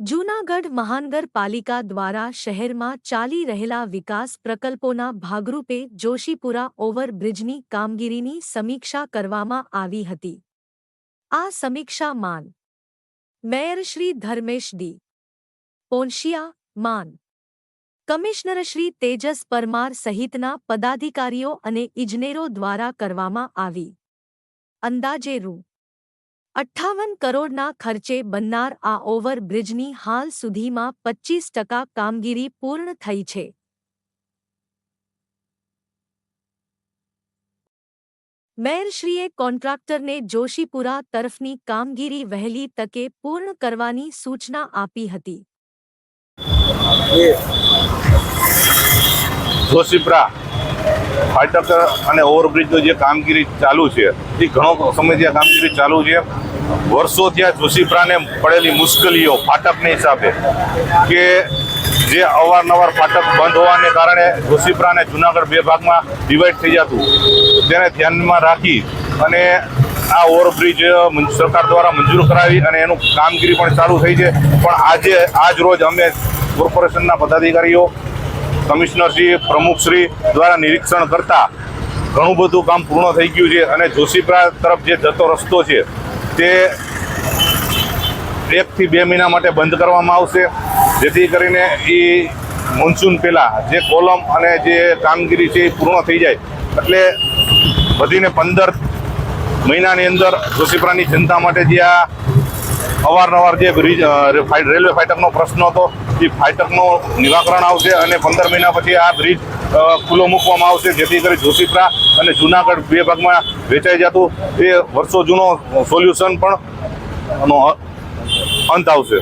જૂનાગઢ મહાનગરપાલિકા દ્વારા શહેરમાં ચાલી રહેલા વિકાસ પ્રકલ્પોના ભાગરૂપે જોશીપુરા ઓવરબ્રિજની કામગીરીની સમીક્ષા કરવામાં આવી હતી. આ સમીક્ષા માન. Mayor Shri Dharmesh D. પોન્શિયા, માન. કમિશનર શ્રી તેજસ પરમાર સહિતના પદાધિકારીઓ અને ઇજનેરો દ્વારા કરવામાં આવી. અંદાજે રૂ. અઠ્ઠાવન કરોડના ખર્ચે બનનાર આ ઓવરબ્રિજની હાલ સુધીમાં પચ્ચીસ ટકા કામગીરી પૂર્ણ થઈ છે. મેયરશ્રીએ કોન્ટ્રાક્ટરને જોશીપુરા તરફની કામગીરી વહેલી તકે પૂર્ણ કરવાની સૂચના આપી હતી. જોશીપુરા ફાટક અને ઓવરબ્રિજનું જે કામગીરી ચાલુ છે, એ ઘણો સમયથી આ કામગીરી ચાલુ છે. વર્ષોથી આ જોશીપરાને પડેલી મુશ્કેલીઓ ફાટકને હિસાબે કે જે અવારનવાર ફાટક બંધ હોવાને કારણે જોશીપ્રાને જુનાગઢ બે ભાગમાં ડિવાઈડ થઈ જતું. તેને ધ્યાનમાં રાખી અને આ ઓવરબ્રિજ સરકાર દ્વારા મંજૂર કરાવી અને એનું કામગીરી પણ ચાલુ થઈ છે. પણ આજે, આજ રોજ અમે કોર્પોરેશનના પદાધિકારીઓ કમિશનરશ્રી પ્રમુખશ્રી દ્વારા નિરીક્ષણ કરતા ઘણું બધું કામ પૂર્ણ થઈ ગયું છે અને જોશીપરા તરફ જે જતો રસ્તો છે તે એકથી બે મહિના માટે બંધ કરવામાં આવશે. જેથી કરીને એ મોન્સૂન પહેલાં જે કોલમ અને જે કામગીરી છે એ પૂર્ણ થઈ જાય. એટલે વધીને પંદર મહિનાની અંદર જોશીપરાની જનતા માટે જે આ અવારનવાર જે બ્રિજ રેલવે ફાટકનો પ્રશ્ન હતો, એ ફાટકનો નિરાકરણ આવશે અને પંદર મહિના પછી આ બ્રિજ ખુલ્લો મૂકવામાં આવશે, જેથી કરી જોશીપરા અને જુનાગઢ બે ભાગમાં વેચાઈ જતું. એ વર્ષો જૂનો સોલ્યુશન પણ અંત આવશે.